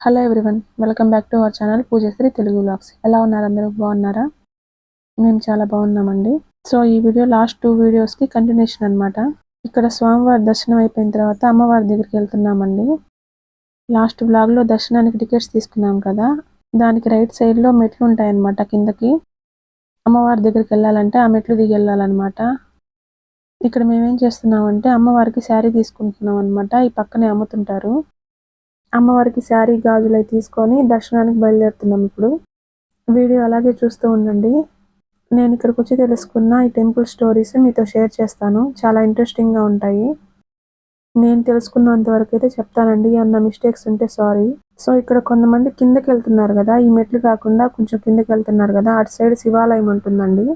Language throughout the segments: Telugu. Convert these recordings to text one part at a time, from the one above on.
Hello everyone welcome back to our channel Poojasri Telugu blogs ఎలా ఉన్నారు అందరూ? బాగున్నారా? మేము చాలా బాగున్నామండి. సో ఈ వీడియో లాస్ట్ టూ వీడియోస్కి కంటిన్యూషన్ అనమాట ఇక్కడ స్వామివారి దర్శనం అయిపోయిన తర్వాత అమ్మవారి దగ్గరికి వెళ్తున్నామండి. లాస్ట్ బ్లాగ్లో దర్శనానికి టికెట్స్ తీసుకున్నాం కదా. దానికి రైట్ సైడ్లో మెట్లు ఉంటాయన్నమాట కిందకి. అమ్మవారి దగ్గరికి వెళ్ళాలంటే ఆ మెట్లు దిగి వెళ్ళాలన్నమాట. ఇక్కడ మేమేం చేస్తున్నామంటే అమ్మవారికి శారీ తీసుకుంటున్నాం అనమాట ఈ పక్కనే అమ్ముతుంటారు. అమ్మవారికి శారీ గాజులు అవి తీసుకొని దర్శనానికి బయలుదేరుతున్నాం ఇప్పుడు. వీడియో అలాగే చూస్తూ ఉండండి. నేను ఇక్కడికి వచ్చి తెలుసుకున్న ఈ టెంపుల్ స్టోరీస్ మీతో షేర్ చేస్తాను. చాలా ఇంట్రెస్టింగ్గా ఉంటాయి. నేను తెలుసుకున్నంత వరకు అయితే చెప్తానండి. ఏమన్నా మిస్టేక్స్ ఉంటే సారీ సో ఇక్కడ కొంతమంది కిందకి వెళ్తున్నారు కదా. ఈ మెట్లు కాకుండా కొంచెం కిందకి వెళ్తున్నారు కదా. అటు సైడ్ శివాలయం ఉంటుందండి.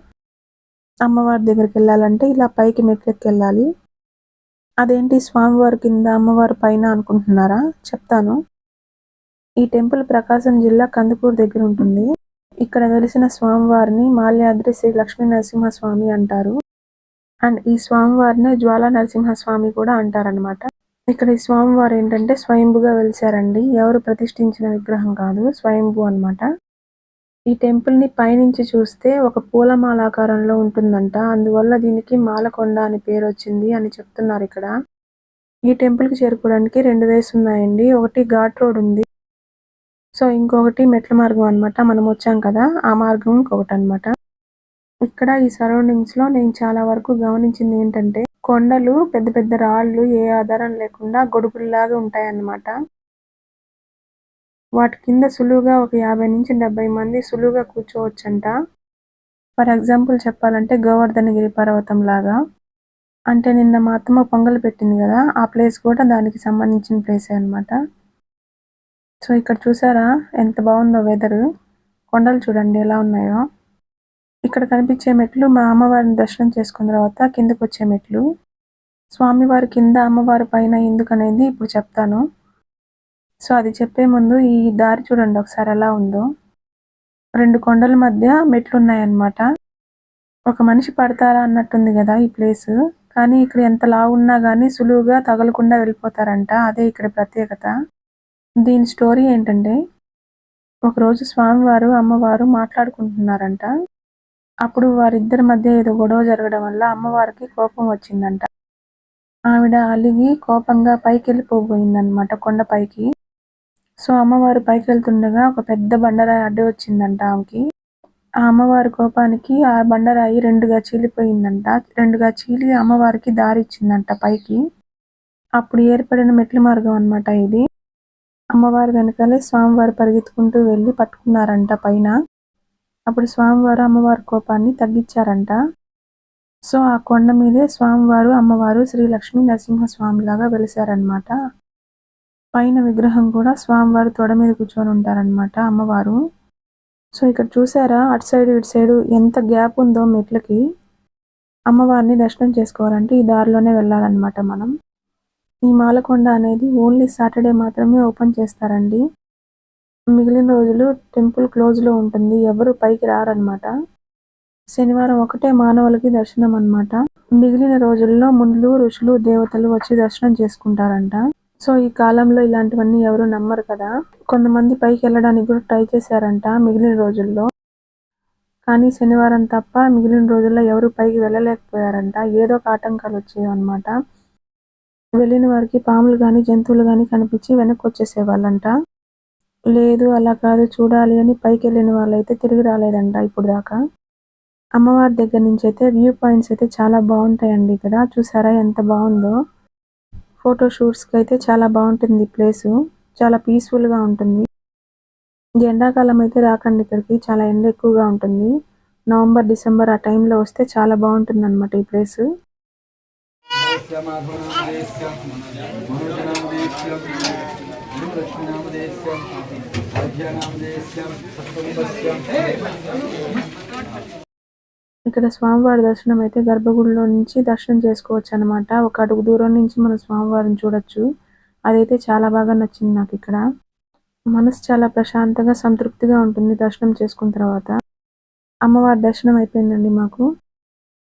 అమ్మవారి దగ్గరికి వెళ్ళాలంటే ఇలా పైకి మెట్లెక్కి వెళ్ళాలి అదేంటి స్వామివారి కింద అమ్మవారి పైన అనుకుంటున్నారా? చెప్తాను. ఈ టెంపుల్ ప్రకాశం జిల్లా కందుకూరు దగ్గర ఉంటుంది. ఇక్కడ వెలిసిన స్వామివారిని మాల్యాద్రి శ్రీ లక్ష్మీ నరసింహస్వామి అంటారు. అండ్ ఈ స్వామివారిని జ్వాలా నరసింహస్వామి కూడా అంటారనమాట ఇక్కడ ఈ స్వామివారు ఏంటంటే స్వయంభుగా వెలిసారండి. ఎవరు ప్రతిష్ఠించిన విగ్రహం కాదు స్వయంభు అనమాట ఈ టెంపుల్ని పైనుంచి చూస్తే ఒక పూలమాల ఆకారంలో ఉంటుందంట. అందువల్ల దీనికి మాలకొండ అని పేరు వచ్చింది అని చెప్తున్నారు ఇక్కడ. ఈ టెంపుల్కి చేరుకోవడానికి రెండు వేస్ ఉన్నాయండి. ఒకటి ఘాట్ రోడ్ ఉంది. సో ఇంకొకటి మెట్ల మార్గం అనమాట మనం వచ్చాం కదా ఆ మార్గం ఇంకొకటి అనమాట ఇక్కడ ఈ సరౌండింగ్స్లో నేను చాలా వరకు గమనించింది ఏంటంటే కొండలు పెద్ద పెద్ద రాళ్ళు ఏ ఆధారం లేకుండా గొడుగుల్లాగా ఉంటాయన్నమాట. వాటి కింద సులువుగా ఒక యాభై నుంచి డెబ్బై మంది సులువుగా కూర్చోవచ్చంట. ఫర్ ఎగ్జాంపుల్ చెప్పాలంటే గోవర్ధనగిరి పర్వతం లాగా. అంటే నిన్న మా అత్తమ్మ పొంగల్ పెట్టింది కదా ఆ ప్లేస్ కూడా దానికి సంబంధించిన ప్లేసే అనమాట సో ఇక్కడ చూసారా ఎంత బాగుందో వెదర్. కొండలు చూడండి ఎలా ఉన్నాయో. ఇక్కడ కనిపించే మెట్లు మా అమ్మవారిని దర్శనం చేసుకున్న తర్వాత కిందకు వచ్చే మెట్లు. స్వామివారి కింద అమ్మవారి పైన ఎందుకనేది ఇప్పుడు చెప్తాను. సో అది చెప్పే ముందు ఈ దారి చూడండి ఒకసారి ఎలా ఉందో. రెండు కొండల మధ్య మెట్లు ఉన్నాయన్నమాట ఒక మనిషి పడతారా అన్నట్టుంది కదా ఈ ప్లేస్. కానీ ఇక్కడ ఎంత లావున్నా కానీ సులువుగా తగలకుండా వెళ్ళిపోతారంట. అదే ఇక్కడ ప్రత్యేకత. దీని స్టోరీ ఏంటంటే ఒకరోజు స్వామివారు అమ్మవారు మాట్లాడుకుంటున్నారంట. అప్పుడు వారిద్దరి మధ్య ఏదో గొడవ జరగడం వల్ల అమ్మవారికి కోపం వచ్చిందంట. ఆవిడ అలిగి కోపంగా పైకి వెళ్ళిపోబోయిందనమాట కొండపైకి. సో అమ్మవారు పైకి వెళ్తుండగా ఒక పెద్ద బండరాయి అడ్డు వచ్చిందంట ఆమెకి. ఆ అమ్మవారి కోపానికి ఆ బండరాయి రెండుగా చీలిపోయిందంట. రెండుగా చీలి అమ్మవారికి దారి ఇచ్చిందంట పైకి. అప్పుడు ఏర్పడిన మెట్ల మార్గం అనమాట ఇది. అమ్మవారి వెనకాలే స్వామివారు పరిగెత్తుకుంటూ వెళ్ళి పట్టుకున్నారంట పైన. అప్పుడు స్వామివారు అమ్మవారి కోపాన్ని తగ్గించారంట. సో ఆ కొండ మీదే స్వామివారు అమ్మవారు శ్రీ లక్ష్మీ నరసింహస్వామి లాగా వెలిసారనమాట పైన విగ్రహం కూడా స్వామివారు తొడ మీద కూర్చొని ఉంటారనమాట అమ్మవారు. సో ఇక్కడ చూసారా? అటు సైడ్ ఇటు సైడ్ ఎంత గ్యాప్ ఉందో మెట్లకి అమ్మవారిని దర్శనం చేసుకోవాలంటే ఈ దారిలోనే వెళ్ళాలన్నమాట మనం. ఈ మాలకొండ అనేది ఓన్లీ సాటర్డే మాత్రమే ఓపెన్ చేస్తారండి. మిగిలిన రోజులు టెంపుల్ క్లోజ్లో ఉంటుంది. ఎవరు పైకి రారనమాట శనివారం ఒకటే మానవులకి దర్శనం అనమాట మిగిలిన రోజుల్లో ముండ్లు ఋషులు దేవతలు వచ్చి దర్శనం చేసుకుంటారంట. సో ఈ కాలంలో ఇలాంటివన్నీ ఎవరు నమ్మరు కదా. కొంతమంది పైకి వెళ్ళడానికి కూడా ట్రై చేశారంట మిగిలిన రోజుల్లో. కానీ శనివారం తప్ప మిగిలిన రోజుల్లో ఎవరు పైకి వెళ్ళలేకపోయారంట. ఏదో ఒక ఆటంకాలు వచ్చేవన్నమాట వెళ్ళిన వారికి పాములు కానీ జంతువులు కానీ కనిపించి వెనక్కి వచ్చేసేవాళ్ళంట లేదు అలా కాదు చూడాలి అని పైకి వెళ్ళిన వాళ్ళైతే తిరిగి రాలేదంట ఇప్పుడు దాకా. అమ్మవారి దగ్గర నుంచి అయితే వ్యూ పాయింట్స్ అయితే చాలా బాగుంటాయండి ఇక్కడ. చూసారా ఎంత బాగుందో. ఫోటో షూట్స్కి అయితే చాలా బాగుంటుంది ప్లేసు. చాలా పీస్ఫుల్గా ఉంటుంది. ఎండాకాలం అయితే రాకండి ఇక్కడికి. చాలా ఎండ ఎక్కువగా ఉంటుంది. నవంబర్ డిసెంబర్ ఆ టైంలో వస్తే చాలా బాగుంటుంది అనమాట ఈ ప్లేసు. ఇక్కడ స్వామివారి దర్శనం అయితే గర్భగుడిలో నుంచి దర్శనం చేసుకోవచ్చు అనమాట ఒక అడుగు దూరం నుంచి మనం స్వామివారిని చూడొచ్చు. అదైతే చాలా బాగా నచ్చింది నాకు ఇక్కడ. మనసు చాలా ప్రశాంతంగా సంతృప్తిగా ఉంటుంది దర్శనం చేసుకున్న తర్వాత. అమ్మవారి దర్శనం అయిపోయిందండి మాకు.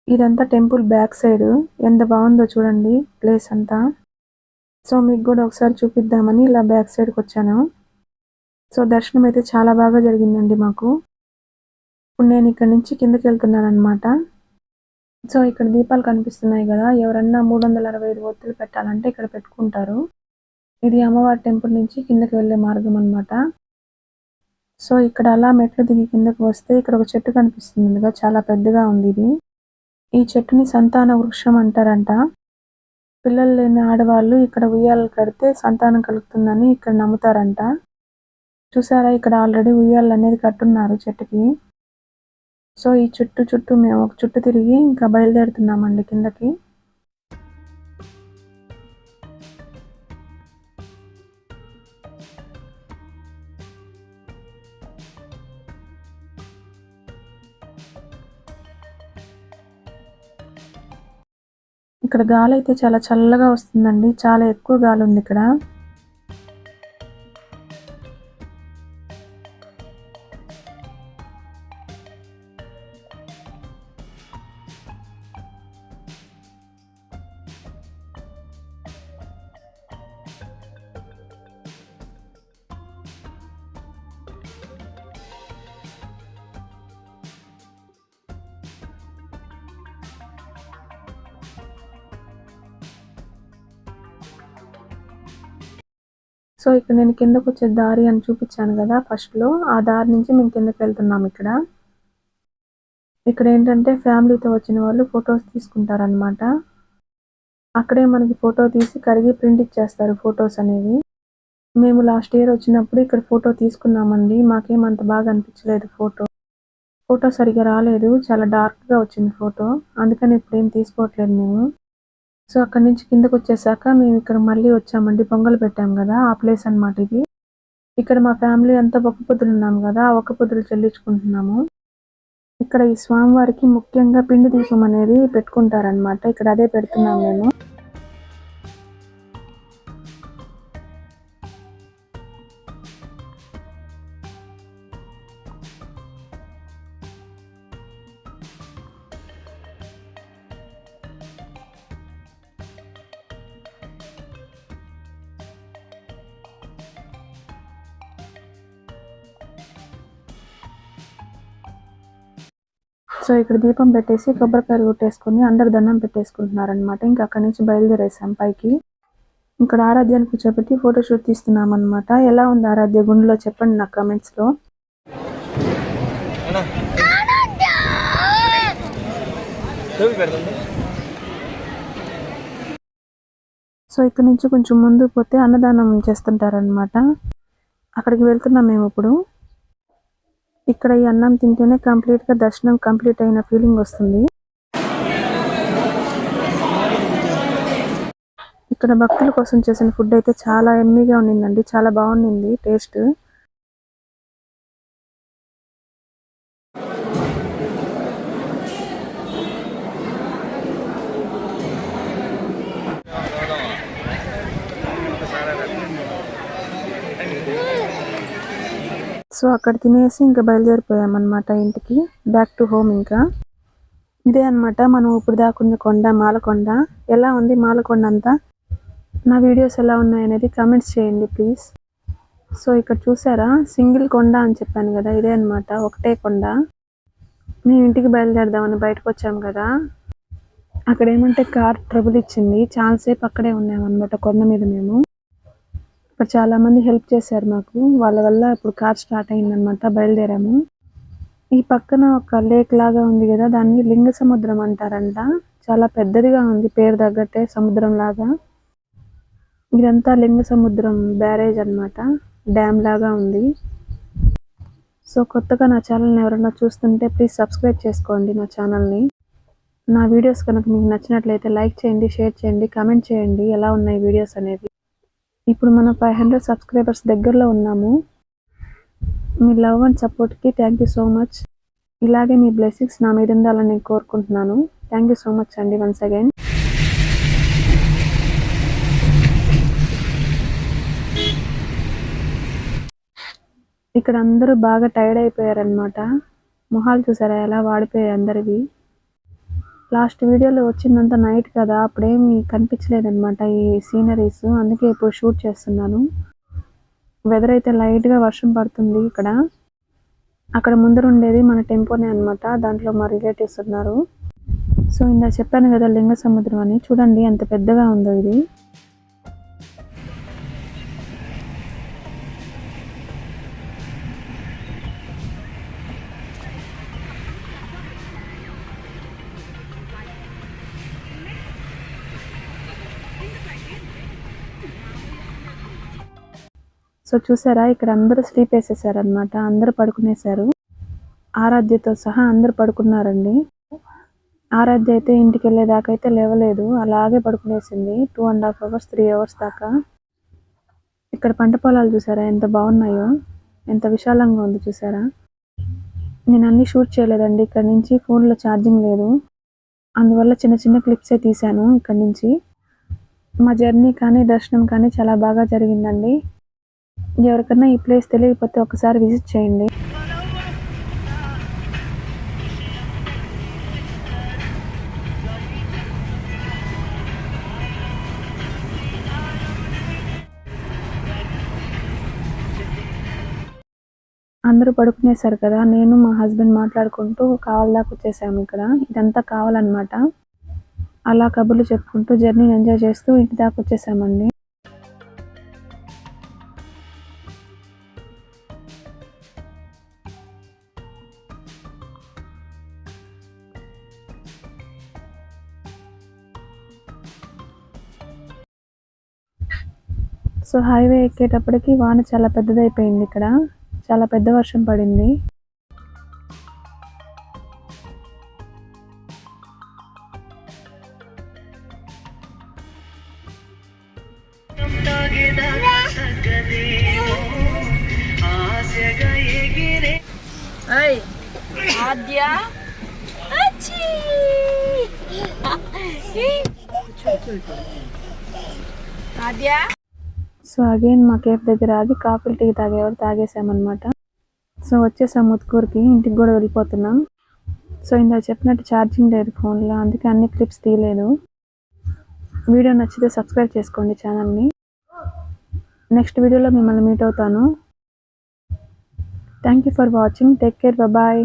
ఇదంతా టెంపుల్ బ్యాక్ సైడ్. ఎంత బాగుందో చూడండి ప్లేస్ అంతా. సో మీకు కూడా ఒకసారి చూపిద్దామని ఇలా బ్యాక్ సైడ్కి వచ్చాను. సో దర్శనం అయితే చాలా బాగా జరిగిందండి మాకు. ఇప్పుడు నేను ఇక్కడ నుంచి కిందకి వెళ్తున్నాను అనమాట సో ఇక్కడ దీపాలు కనిపిస్తున్నాయి కదా. ఎవరన్నా మూడు వందల అరవై ఐదు ఒత్తులు పెట్టాలంటే ఇక్కడ పెట్టుకుంటారు. ఇది అమ్మవారి టెంపుల్ నుంచి కిందకి వెళ్ళే మార్గం అనమాట సో ఇక్కడ అలా మెట్లు దిగి కిందకి వస్తే ఇక్కడ ఒక చెట్టు కనిపిస్తుంది కదా. చాలా పెద్దగా ఉంది ఇది. ఈ చెట్టుని సంతాన వృక్షం అంటారంట. పిల్లలు లేని ఆడవాళ్ళు ఇక్కడ ఉయ్యాలు కడితే సంతానం కలుగుతుందని ఇక్కడ నమ్ముతారంట. చూసారా? ఇక్కడ ఆల్రెడీ ఉయ్యాలు అనేది కట్టున్నారు చెట్టుకి. సో ఈ చుట్టూ చుట్టూ మేము ఒక చుట్టూ తిరిగి ఇంకా బయలుదేరుతున్నామండి కిందకి. ఇక్కడ గాలి అయితే చాలా చల్లగా వస్తుందండి. చాలా ఎక్కువ గాలి ఉంది ఇక్కడ. సో ఇక్కడ నేను కిందకు వచ్చే దారి అని చూపించాను కదా ఫస్ట్లో ఆ దారి నుంచి మేము కిందకి వెళ్తున్నాం ఇక్కడ. ఇక్కడ ఏంటంటే ఫ్యామిలీతో వచ్చిన వాళ్ళు ఫొటోస్ తీసుకుంటారనమాట అక్కడే మనకి ఫోటో తీసి కడిగి ప్రింట్ ఇచ్చేస్తారు ఫొటోస్ అనేవి. మేము లాస్ట్ ఇయర్ వచ్చినప్పుడు ఇక్కడ ఫోటో తీసుకున్నామండి. మాకేమంత బాగా అనిపించలేదు ఫోటో. ఫోటో సరిగా రాలేదు. చాలా డార్క్గా వచ్చింది ఫోటో. అందుకని ఇప్పుడేం తీసుకోవట్లేదు మేము. సో అక్కడి నుంచి కిందకు వచ్చేసాక మేము ఇక్కడ మళ్ళీ వచ్చామండి. పొంగల్ పెట్టాం కదా ఆ ప్లేస్ అనమాట ఇది. ఇక్కడ మా ఫ్యామిలీ అంతా ఒక్క పొద్దులు ఉన్నాం కదా ఆ ఒక్క పొద్దులు చెల్లించుకుంటున్నాము. ఇక్కడ ఈ స్వామివారికి ముఖ్యంగా పిండి దీపం అనేది పెట్టుకుంటారనమాట ఇక్కడ అదే పెడుతున్నాం మేము. సో ఇక్కడ దీపం పెట్టేసి కొబ్బరికాయలు కొట్టేసుకొని అందరు దండం పెట్టేసుకుంటున్నారనమాట ఇంకా అక్కడి నుంచి బయలుదేరేసాం పైకి. ఇక్కడ ఆరాధ్యాన్ని కూర్చోబెట్టి ఫోటోషూట్ తీస్తున్నాం అనమాట ఎలా ఉంది ఆరాధ్య గుండెలో చెప్పండి నా కమెంట్స్లో సో ఇక్కడ నుంచి కొంచెం ముందు పోతే అన్నదానం చేస్తుంటారనమాట అక్కడికి వెళ్తున్నాం మేము ఇప్పుడు. ఇక్కడ ఈ అన్నం తింటేనే కంప్లీట్గా దర్శనం కంప్లీట్ అయిన ఫీలింగ్ వస్తుంది. ఇక్కడ భక్తుల కోసం చేసిన ఫుడ్ అయితే చాలా ఎమ్మీగా ఉండిందండి. చాలా బాగుండింది టేస్ట్. సో అక్కడ తినేసి ఇంకా బయలుదేరిపోయామన్నమాట ఇంటికి. బ్యాక్ టు హోమ్ ఇంకా. ఇదే అనమాట మనం ఇప్పుడు దాకున్న కొండ మాలకొండ. ఎలా ఉంది మాలకొండ అంతా? నా వీడియోస్ ఎలా ఉన్నాయనేది కమెంట్స్ చేయండి ప్లీజ్ సో ఇక్కడ చూసారా? సింగిల్ కొండ అని చెప్పాను కదా ఇదే అనమాట ఒకటే కొండ. మేము ఇంటికి బయలుదేరదామని బయటకు వచ్చాం కదా. అక్కడ ఏమంటే కార్ ట్రబుల్ ఇచ్చింది. చాలాసేపు అక్కడే ఉన్నామన్నమాట కొండ మీద మేము. ఇక్కడ చాలా మంది హెల్ప్ చేశారు మాకు. వాళ్ళ వల్ల ఇప్పుడు కార్ స్టార్ట్ అయిందనమాట బయలుదేరాము. ఈ పక్కన ఒక లేక్ లాగా ఉంది కదా దాన్ని లింగ సముద్రం అంటారంట. చాలా పెద్దదిగా ఉంది పేరు తగ్గట్టే సముద్రం లాగా. ఇదంతా లింగ సముద్రం బ్యారేజ్ అన్నమాట డ్యామ్ లాగా ఉంది. సో కొత్తగా నా ఛానల్ని ఎవరైనా చూస్తుంటే ప్లీజ్ సబ్స్క్రైబ్ చేసుకోండి నా ఛానల్ని. నా వీడియోస్ కనుక మీకు నచ్చినట్లయితే లైక్ చేయండి షేర్ చేయండి కామెంట్ చేయండి. ఎలా ఉన్నాయి వీడియోస్ అనేవి? ఇప్పుడు మనం ఫైవ్ హండ్రెడ్ సబ్స్క్రైబర్స్ దగ్గరలో ఉన్నాము. మీ లవ్ అండ్ సపోర్ట్కి థ్యాంక్ యూ సో మచ్ ఇలాగే మీ బ్లెస్సింగ్స్ నా మీద ఉండాలని నేను కోరుకుంటున్నాను. థ్యాంక్ యూ సో మచ్ అండి వన్స్ అగైన్ ఇక్కడ అందరూ బాగా టైర్డ్ అయిపోయారనమాట మొహాలు చూసారా? ఎలా వాడిపోయాయి అందరివి? లాస్ట్ వీడియోలో వచ్చిందంతా నైట్ కదా అప్పుడేమి కనిపించలేదన్నమాట ఈ సీనరీస్. అందుకే ఇప్పుడు షూట్ చేస్తున్నాను. వెదర్ అయితే లైట్గా వర్షం పడుతుంది ఇక్కడ. అక్కడ ముందర ఉండేది మన టెంపోనే అన్నమాట దాంట్లో మా రిలేటివ్స్ ఉన్నారు. సో ఇందా చెప్పాను కదా లింగ సముద్రం అని చూడండి ఎంత పెద్దగా ఉందో ఇది. సో చూసారా ఇక్కడ అందరూ స్లీప్ వేసేసారనమాట అందరూ పడుకునేశారు. ఆరాధ్యతో సహా అందరూ పడుకున్నారండి. ఆరాధ్య అయితే ఇంటికి వెళ్ళేదాకా అయితే లేవలేదు. అలాగే పడుకునేసింది. Two and half hours three hours దాకా. ఇక్కడ పంట పొలాలు చూసారా ఎంత బాగున్నాయో. ఎంత విశాలంగా ఉంది చూసారా. నేను అన్ని షూట్ చేయలేదండి. ఇక్కడ నుంచి ఫోన్లో ఛార్జింగ్ లేదు. అందువల్ల చిన్న చిన్న క్లిప్సే తీశాను ఇక్కడ నుంచి. మా జర్నీ కానీ దర్శనం కానీ చాలా బాగా జరిగిందండి. ఎవరికన్నా ఈ ప్లేస్ తెలియకపోతే ఒకసారి విజిట్ చేయండి. అందరూ పడుకునేసారు కదా నేను మా హస్బెండ్ మాట్లాడుకుంటూ కావాలదాకా వచ్చేసాము ఇక్కడ. ఇదంతా కావాలన్నమాట. అలా కబుర్లు చెప్పుకుంటూ జర్నీని ఎంజాయ్ చేస్తూ ఇంటి దాకా వచ్చేసామండి. సో హైవే ఎక్కేటప్పటికి వాన చాలా పెద్దదైపోయింది ఇక్కడ. చాలా పెద్ద వర్షం పడింది. Ay, సో అగైన్ మా కేఫ్ దగ్గర ఆగి కాఫీ టీ తాగేవారు తాగేసామన్నమాట సో వచ్చేసాం ముత్కూరుకి ఇంటికి కూడా వెళ్ళిపోతున్నాం. సో ఇందా చెప్పినట్టు ఛార్జింగ్ లేదు ఫోన్లో అందుకే అన్ని క్లిప్స్ తీయలేదు. వీడియో నచ్చితే సబ్స్క్రైబ్ చేసుకోండి ఛానల్ని. నెక్స్ట్ వీడియోలో మిమ్మల్ని మీట్ అవుతాను. Thank you for watching take care bye